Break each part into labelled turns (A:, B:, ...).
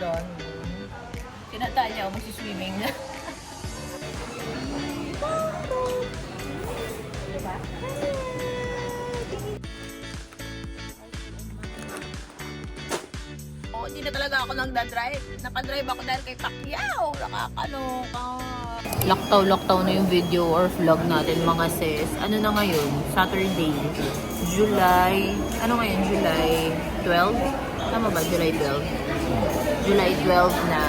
A: ganda. Tinataan niya ako magsiswimming na. diba? Oo, hindi na talaga ako nagda-drive. Napadrive ako dahil kay Pacquiao. Nakakaloka. Laktaw-laktaw na yung video or vlog natin mga sis. Ano na ngayon? Saturday. July. Ano ngayon? July 12? Tama ba? July 12? July 12 na.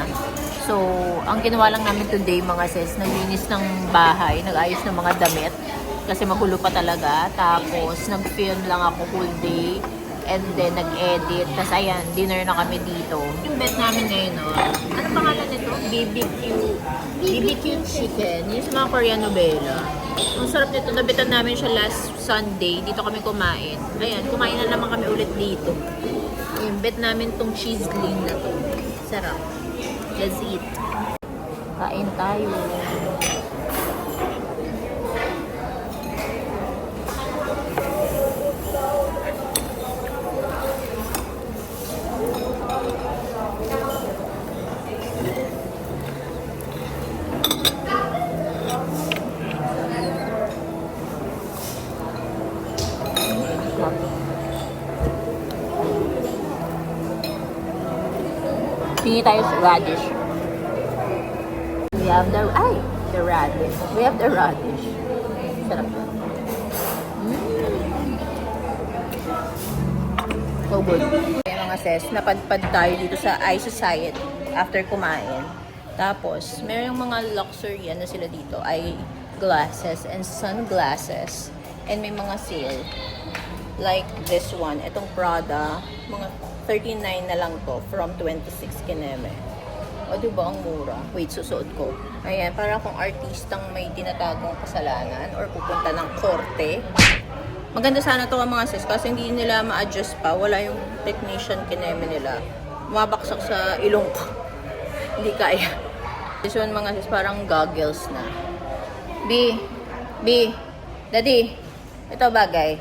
A: So, ang ginawa lang namin today mga sis, naglinis ng bahay, nag-ayos ng mga damit. Kasi magulo pa talaga. Tapos, nag-film lang ako whole day. And then, nag-edit. Tapos, ayan, dinner na kami dito. Yung bet namin ngayon, no? Ano pangalan nito? BBQ. BBQ chicken. Yung mga Korean novela. Ang sarap nito. Nabitan namin siya last Sunday. Dito kami kumain. Ayan, kumain na naman kami ulit dito. Bet namin tong cheese gling na to. Sarap. Let's eat. Kain tayo. Tingin tayo radish. We have the, ay, the radish. We have the radish. Sarap. Mm. So good. Kaya mga sis, napadpad tayo dito sa Eye Society after kumain. Tapos, meron yung mga luxury na sila dito ay glasses and sunglasses. And may mga sale. Like this one, itong Prada, mga 39 na lang to from 26 kineme. O, di ba ang mura? Wait, susuot ko. Ayan, para kung artistang may tinatagong kasalanan or pupunta ng korte. Maganda sana to mga sis kasi hindi nila ma-adjust pa. Wala yung technician kineme nila. Mabaksak sa ilong ko. hindi kaya. This one mga sis, parang goggles na. B, B, Daddy, ito bagay.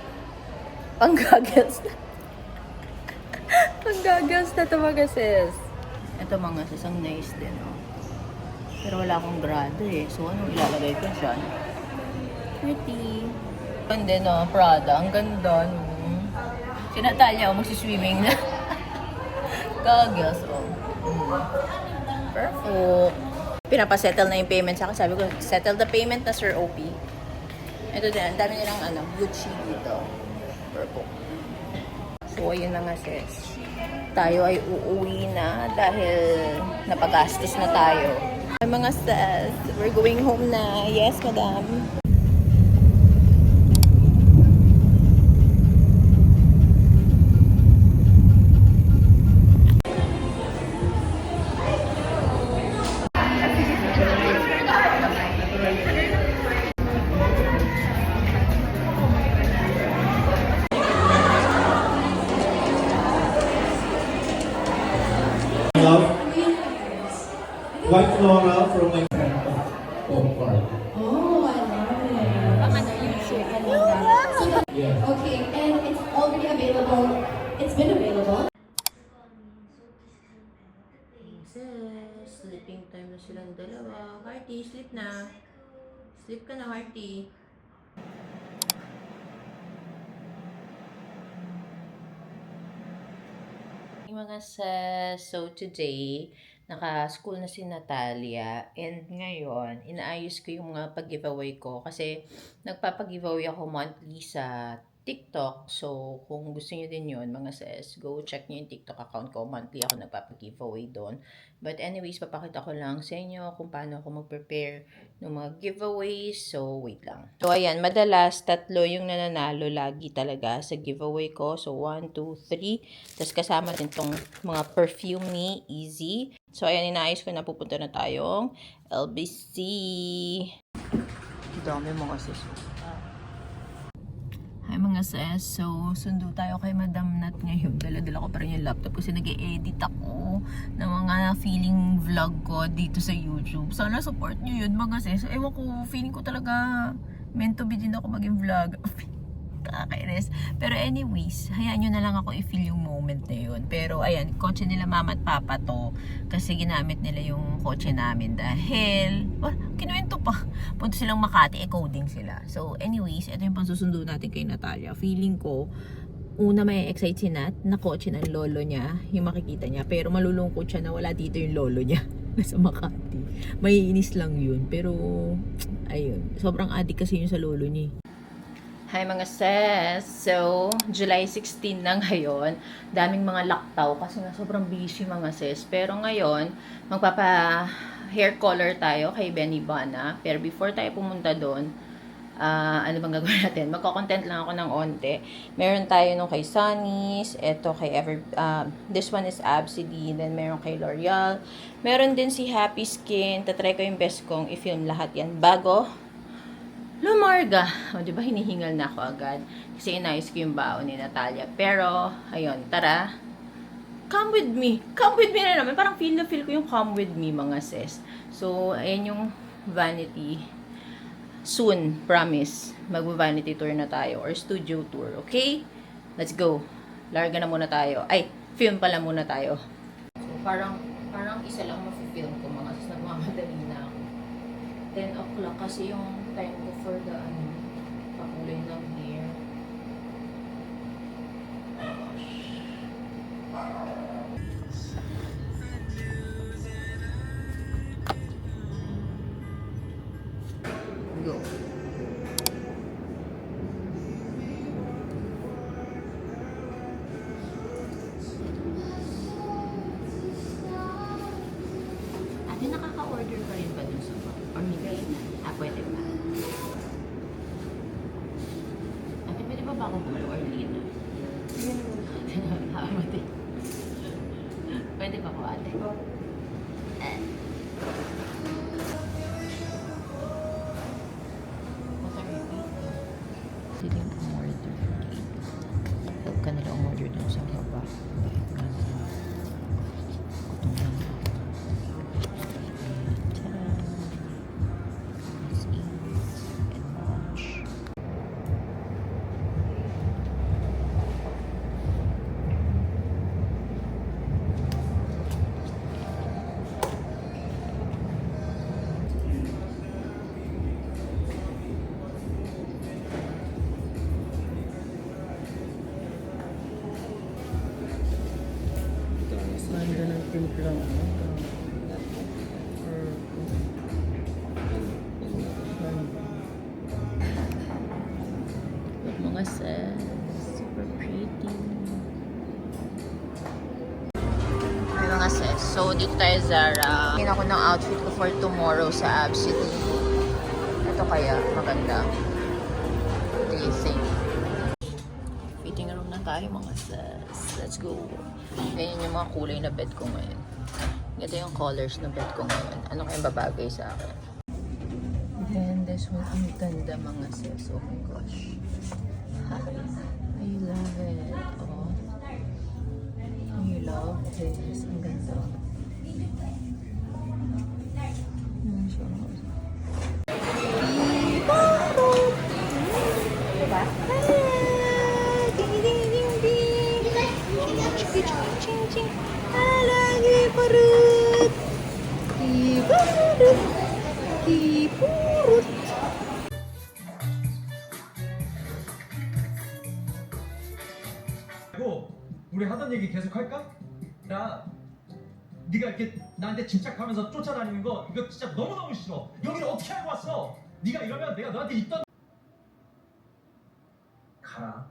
A: Pang goggles na. Pang goggles na to mga sis. Ito mga sis, ang nice din. Oh. Pero wala akong grado eh. So, anong ilalagay ko dyan? Pretty. And then, oh, Prada. Ang ganda, no? Sinatanya ako magsiswimming na. Goggles, oh. Mm. Perfect. Pinapasettle na yung payment sa akin. Sabi ko, settle the payment na Sir OP. Ito din, ang dami nilang ano, Gucci dito. Purple. So, ayun na nga sis. Tayo ay uuwi na dahil napagastos na tayo. Ay mga sis, we're going home na. Yes, madam. Sis, sleeping time na silang dalawa. Hearty, sleep na. Sleep ka na, Hearty. Mga sa so today, naka-school na si Natalia and ngayon, inaayos ko yung mga pag-giveaway ko kasi nagpapag-giveaway ako monthly sa TikTok. So, kung gusto niyo din yun, mga sis, go check niyo yung TikTok account ko. Monthly ako nagpapag-giveaway doon. But anyways, papakita ko lang sa inyo kung paano ako mag-prepare ng mga giveaways. So, wait lang. So, ayan, madalas tatlo yung nananalo lagi talaga sa giveaway ko. So, 1, 2, 3. Tapos kasama din tong mga perfume ni Easy. So, ayan, inaayos ko na pupunta na tayong LBC. Dami mga sis. Hi mga sis, so sundo tayo kay Madam Nat ngayon. Dala-dala ko pa rin yung laptop kasi nag edit ako ng mga feeling vlog ko dito sa YouTube. Sana support nyo yun mga sis. Ewan ko, feeling ko talaga meant to be din ako maging vlog. Kakainis. Pero anyways, hayaan nyo na lang ako i-feel yung moment na yun. Pero ayan, kotse nila mama at papa to. Kasi ginamit nila yung kotse namin dahil, wah, kinuwento pa. Punta silang Makati, eh coding sila. So anyways, ito yung pangsusundo natin kay Natalia. Feeling ko, una may excite si Nat na kotse ng lolo niya, yung makikita niya. Pero malulungkot siya na wala dito yung lolo niya. Nasa Makati. May inis lang yun. Pero, ayun. Sobrang adik kasi yun sa lolo niya. Hi mga sis! So, July 16 na ngayon. Daming mga laktaw kasi nga sobrang busy mga sis. Pero ngayon, magpapa hair color tayo kay Benny Bana. Pero before tayo pumunta doon, ah, ano bang gagawin natin? Magko-content lang ako ng onte. Meron tayo nung kay Sunny's, eto kay Ever, ah, this one is Absidy, then meron kay L'Oreal. Meron din si Happy Skin. Tatry ko yung best kong i-film lahat yan bago lumarga. O, di ba, hinihingal na ako agad. Kasi inayos ko yung baon ni Natalia. Pero, ayun, tara. Come with me. Come with me na naman. Parang feel na feel ko yung come with me, mga sis. So, ayan yung vanity. Soon, promise. Mag-vanity tour na tayo or studio tour, okay? Let's go. Larga na muna tayo. Ay, film pala muna tayo. So, parang, parang isa lang mafe-film ko, mga sis. Nagmamadali na ako. 10 o'clock kasi yung time ko for the ano,
B: Ganda ng timpla mo.
A: Look. Ay mga sis. So, dito tayo Zara. Tingin ako ng outfit ko for tomorrow sa Ab City. Ito kaya, maganda. What do you think? Tayo mga sis. Let's go. Ganyan yung mga kulay na bed ko ngayon. Ganda yung colors na bed ko ngayon. Ano kayang babagay sa akin? Then this one, ang ganda mga sis. Oh my gosh. I love it. Oh. I love this. Ang ganda. Hmm, so, Alagi parut. Ibarut. Ipurut.
C: 고 우리 하던 얘기 계속 할까? 나 네가 이렇게 나한테 집착하면서 쫓아다니는 거 이거 진짜 너무너무 싫어 여기를 어떻게 알고 왔어? 네가 이러면 내가 너한테 있던 가라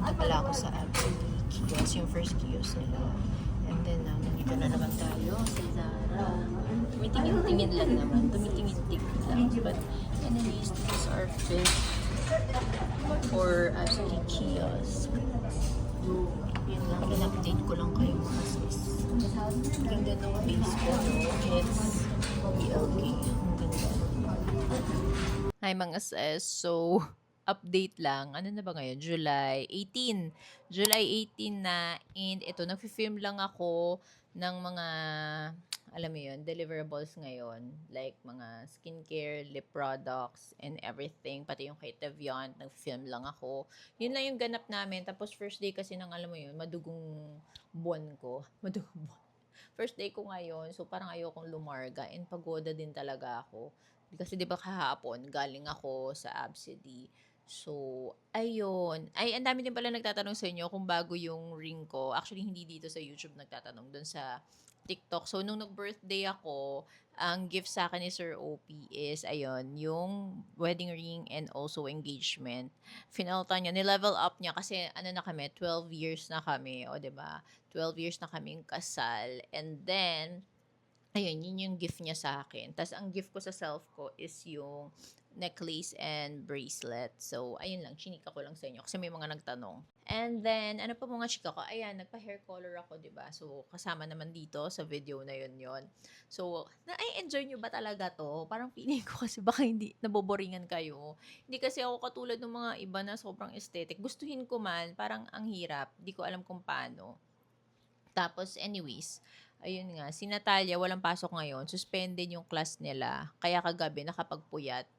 A: punta pala ako sa Absolute kiosk, yung first kiosk nila. And then, uh, nandito na naman tayo sa Zara. Tumitingin-tingin lang naman, tumitingin-tingin lang. But anyways, this is our fifth Or Asli Kiosk. Yun lang, in-update ko lang kayo mga sis. Ganda ng base ko, no? It's BLK. Ang ganda. Hi mga sis. So, update lang. Ano na ba ngayon? July 18. July 18 na. And ito, nag-film lang ako ng mga, alam mo yun, deliverables ngayon. Like mga skincare, lip products, and everything. Pati yung kay Tevion, nag-film lang ako. Yun lang yung ganap namin. Tapos first day kasi ng, alam mo yun, madugong buwan ko. Madugong buwan. First day ko ngayon, so parang ayokong lumarga. And pagoda din talaga ako. Kasi di ba kahapon, galing ako sa Absidy. So, ayun. Ay, ang dami din pala nagtatanong sa inyo kung bago yung ring ko. Actually, hindi dito sa YouTube nagtatanong, doon sa TikTok. So, nung nag-birthday ako, ang gift sa akin ni Sir OP is, ayun, yung wedding ring and also engagement. Finalta niya, ni-level up niya kasi ano na kami, 12 years na kami, o ba 12 years na kaming kasal. And then, ayun, yun yung gift niya sa akin. Tapos, ang gift ko sa self ko is yung necklace and bracelet. So, ayun lang, chinika ko lang sa inyo kasi may mga nagtanong. And then, ano pa mga chika ko? Ayan, nagpa-hair color ako, ba So, kasama naman dito sa video na yun yon So, na-enjoy nyo ba talaga to? Parang feeling ko kasi baka hindi naboboringan kayo. Hindi kasi ako katulad ng mga iba na sobrang aesthetic. Gustuhin ko man, parang ang hirap. Hindi ko alam kung paano. Tapos, anyways, ayun nga, si Natalia, walang pasok ngayon. Suspended yung class nila. Kaya kagabi, nakapagpuyat.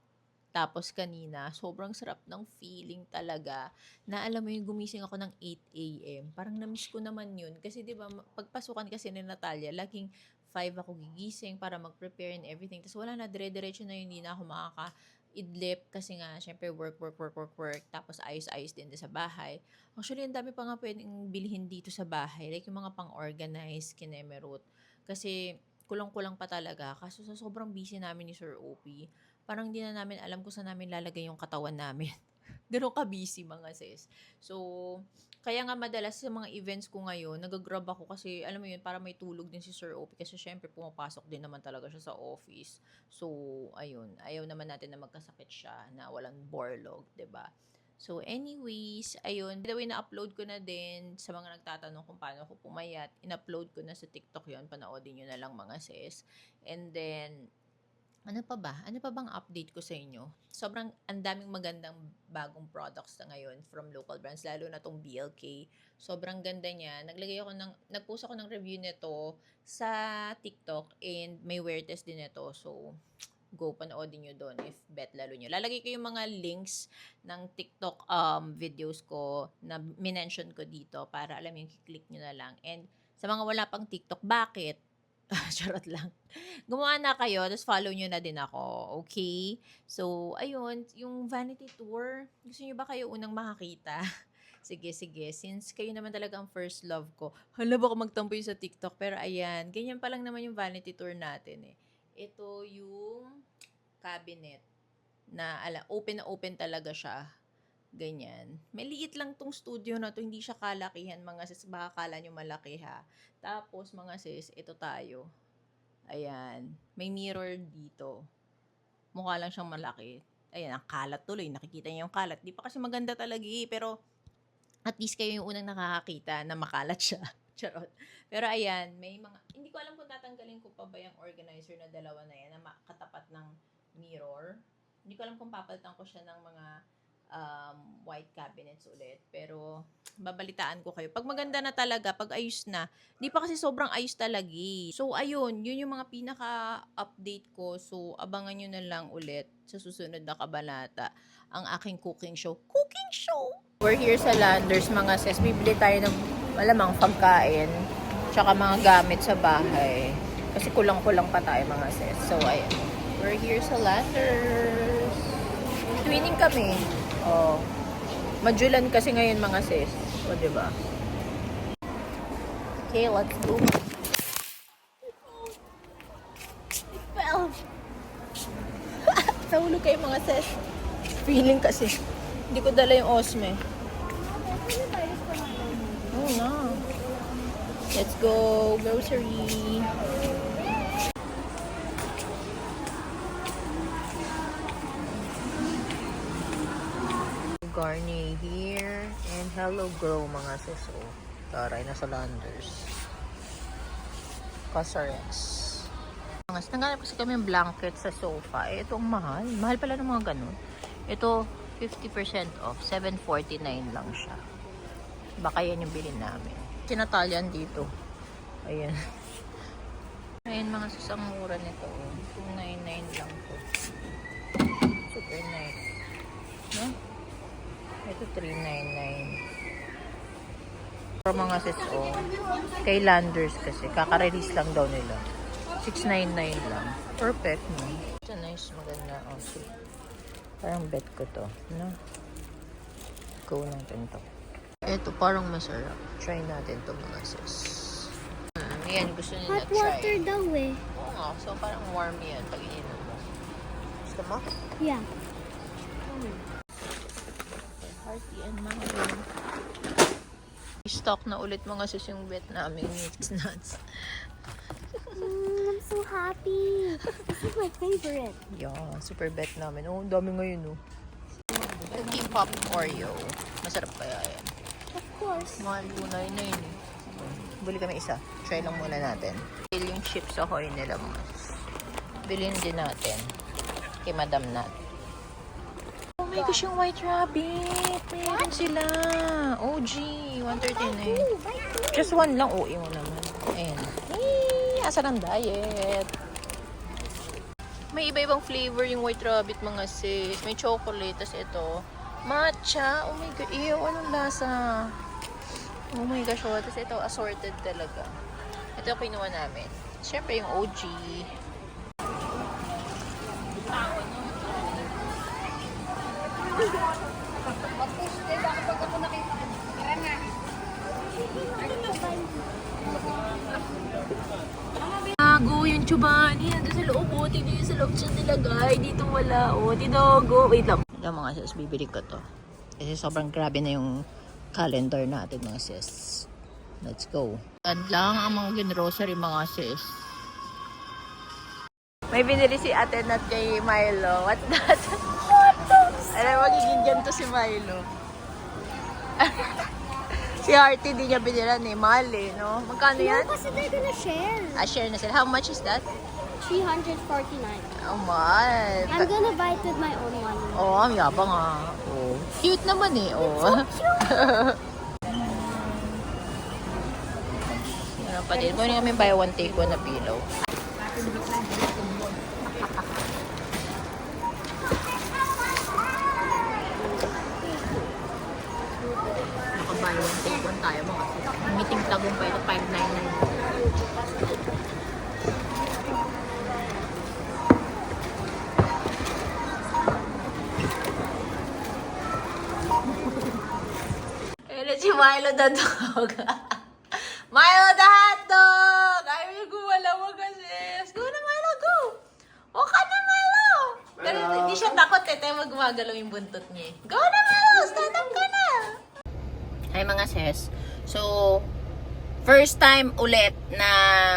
A: Tapos kanina, sobrang sarap ng feeling talaga na alam mo yung gumising ako ng 8 a.m. Parang na-miss ko naman yun. Kasi di ba pagpasukan kasi ni Natalia, laging 5 ako gigising para mag-prepare and everything. Tapos wala na, dire-diretso na yun, hindi na ako makaka idlip kasi nga, syempre, work, work, work, work, work. Tapos ayos-ayos din din sa bahay. Actually, ang dami pa nga pwedeng bilhin dito sa bahay. Like yung mga pang-organize, kinemerot. Kasi kulang-kulang pa talaga. Kaso sa sobrang busy namin ni Sir OP, parang hindi na namin alam kung saan namin lalagay yung katawan namin. Ganun ka-busy mga sis. So, kaya nga madalas sa mga events ko ngayon, nag-grab ako kasi, alam mo yun, para may tulog din si Sir OP kasi syempre pumapasok din naman talaga siya sa office. So, ayun, ayaw naman natin na magkasakit siya na walang borlog, ba? So, anyways, ayun. By the way, na-upload ko na din sa mga nagtatanong kung paano ako pumayat. In-upload ko na sa TikTok yon Panoodin nyo na lang mga sis. And then, ano pa ba? Ano pa bang update ko sa inyo? Sobrang ang daming magandang bagong products na ngayon from local brands, lalo na tong BLK. Sobrang ganda niya. Naglagay ako ng, nagpost ako ng review nito sa TikTok and may wear test din nito. So, go panoodin nyo doon if bet lalo nyo. Lalagay ko yung mga links ng TikTok um, videos ko na minention ko dito para alam yung click nyo na lang. And sa mga wala pang TikTok, bakit? Charot lang. Gumawa na kayo, tapos follow nyo na din ako. Okay? So, ayun, yung vanity tour, gusto nyo ba kayo unang makakita? sige, sige. Since kayo naman talaga ang first love ko, hala baka magtampo yun sa TikTok. Pero ayan, ganyan pa lang naman yung vanity tour natin eh. Ito yung cabinet na ala, open na open talaga siya. Ganyan. May liit lang tong studio na to, hindi siya kalakihan mga sis, baka kala nyo malaki ha. Tapos mga sis, ito tayo. Ayan. May mirror dito. Mukha lang siyang malaki. Ayan, ang kalat tuloy. Nakikita niyo yung kalat. Di pa kasi maganda talaga eh, pero at least kayo yung unang nakakakita na makalat siya. Charot. Pero ayan, may mga, hindi ko alam kung tatanggalin ko pa ba yung organizer na dalawa na yan, na katapat ng mirror. Hindi ko alam kung papalitan ko siya ng mga um, white cabinets ulit. Pero, babalitaan ko kayo. Pag maganda na talaga, pag ayos na, di pa kasi sobrang ayos talaga eh. So, ayun, yun yung mga pinaka-update ko. So, abangan nyo na lang ulit sa susunod na kabanata ang aking cooking show. Cooking show! We're here sa Landers, mga sis. Bibili tayo ng malamang pagkain tsaka mga gamit sa bahay. Kasi kulang-kulang pa tayo, mga sis. So, ayan. We're here sa Landers. Twinning kami. Oh. Majulan kasi ngayon, mga sis. O, diba? Okay, let's go. It fell. Nahulog kayo, mga sis. Feeling kasi. Hindi ko dala yung osme. Oh, no. Let's go. Grocery. Garnier here. And Hello Glow mga sis. Oh, taray na sa Landers. Sis, naghanap kasi kami ng blanket sa sofa. Eh, ito ang mahal. Mahal pala ng mga ganun. Ito, 50% off. 749 lang siya. Baka yan yung bilhin namin. Sinatalyan dito. Ayan. Ayan mga sis, ang mura nito. oh. 299 lang to. Super nice. No? Ito 399. Pero mga sis, oh. Kay Landers kasi. Kaka-release lang daw nila. 699 lang. Perfect, no? Ito nice, maganda. Oh, see. Parang bet ko to. No? Go natin to. Ito, parang masarap. Try natin to mga sis. Hmm, yan, gusto nila
D: Hot
A: try.
D: water daw eh.
A: Oo nga, so parang warm yan pag ininom mo. Gusto mo?
D: Yeah.
A: Hearty and mango. Stock na ulit mga sis yung bet namin mixed nuts.
D: Mm, I'm so happy. This is my favorite.
A: Yeah, super bet namin. Oh, dami ngayon oh. Cookie Pop Oreo. Masarap kaya yan.
D: Of course.
A: Mahal po na yun na yun eh. Bili kami isa. Try lang muna natin. Bili yung chips ahoy nila mga. Bilhin din natin. Kay Madam Nat. My gosh, yung White Rabbit. Meron sila. OG. 139. Just one lang. OE mo naman. Ayan. Eh, asa ng diet. May iba-ibang flavor yung White Rabbit mga sis. May chocolate. Tapos ito, matcha. Oh my god. Ew, anong lasa? Oh my gosh. Oh. Tapos ito, assorted talaga. Ito yung kinuha namin. Siyempre yung OG. Gago yung chubani. Nandun sa loob. Oh, tignan yung sa loob siya nilagay. Dito wala. Oh, tinogo. Wait lang. Ito mga sis, bibili ko to. Kasi sobrang grabe na yung calendar natin mga sis. Let's go. Yan lang ang mga grocery mga sis. May binili si ate nat kay Milo. What's that? Alam, magiging ganito si Milo. si Artie di niya binilan eh. Mahal eh, no? Magkano yan?
D: No, kasi they're gonna share.
A: Ah, share na sila. How much is that?
D: 349.
A: Oh, mahal.
D: I'm gonna buy it with my own money.
A: Oh, ang yabang ah. Oh. Cute naman eh. Oh. Ano pa din. Kunin kami buy one take one na pillow. Tagumpay ito 599. Kailan si Milo the dog? Milo the hotdog! Ayaw niya gumalaw kasi. Go na Milo, go! O ka na Milo! Pero hindi siya takot eh. Tayo gumagalaw yung buntot niya eh. Go na Milo! Stand up ka na! Hi mga sis. So, first time ulit na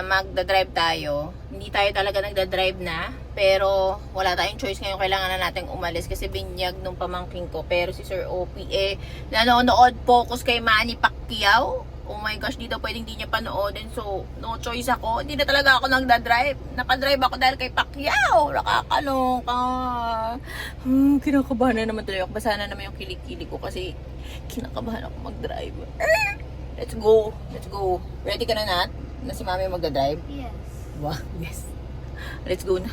A: magdadrive tayo. Hindi tayo talaga nagdadrive na. Pero wala tayong choice ngayon. Kailangan na natin umalis kasi binyag nung pamangking ko. Pero si Sir OP eh, nanonood focus kay Manny Pacquiao. Oh my gosh, dito pwedeng di niya panoodin. So, no choice ako. Hindi na talaga ako nagdadrive. Napadrive ako dahil kay Pacquiao. Nakakaloka. Hmm, kinakabahan na naman tuloy ako. Basa na naman yung kilikili ko kasi kinakabahan ako mag-drive. Let's go. Let's go. Ready ka na, Nat? Na si Mami magdadrive?
D: Yes.
A: Wow, yes. Let's go na.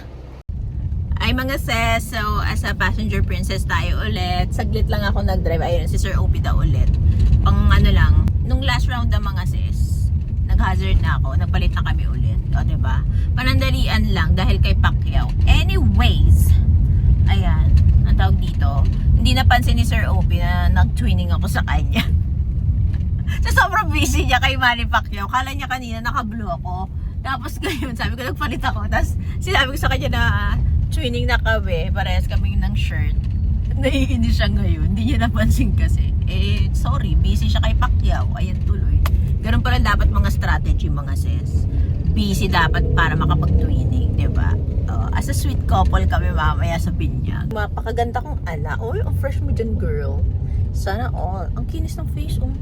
A: Ay mga sis, so as a passenger princess tayo ulit. Saglit lang ako nag-drive. Ayun, si Sir Opie daw ulit. Pang ano lang, nung last round ng mga sis, nag-hazard na ako. Nagpalit na kami ulit. O, diba? Panandalian lang dahil kay Pacquiao. Anyways, ayan, ang tawag dito, hindi napansin ni Sir Opie na nag-twinning ako sa kanya. sa sobrang busy niya kay Manny Pacquiao. Kala niya kanina naka-blue ako. Tapos ngayon, sabi ko nagpalit ako. Tapos sinabi ko sa kanya na twinning na kami. Parehas kami ng shirt. Naiinis siya ngayon. Hindi niya napansin kasi. Eh, sorry. Busy siya kay Pacquiao. Ayan tuloy. Ganun pala dapat mga strategy mga sis. Busy dapat para makapag-twinning. 'di ba? Oh, as a sweet couple kami mamaya sa binyag. Mapakaganda kong anak. Uy, ang fresh mo dyan, girl. Sana all. Ang kinis ng face, oh.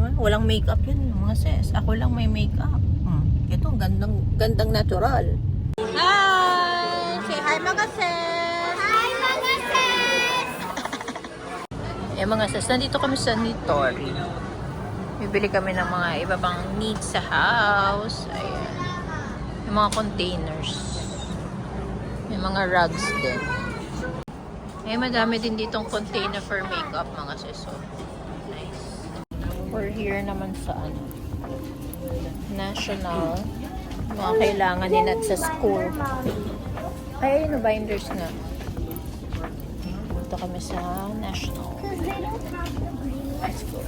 A: Ah, Walang makeup yan, mga sis. Ako lang may makeup. Hmm. Ito, ang gandang, gandang natural. Hi! Say hi mga sis!
D: Hi, mga sis!
A: Eh mga sis, nandito kami sa Nitori. Bibili kami ng mga iba pang needs sa house. Ayan. Yung mga containers. May mga rugs din. Eh, madami din ditong container for makeup mga sis. So, nice. We're here naman sa ano, National. Mga kailangan at sa school. Ay, no binders nga. Punta kami sa National. Let's go.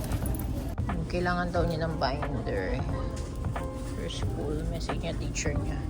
A: Kailangan daw niya ng binder. For school. Message niya teacher niya.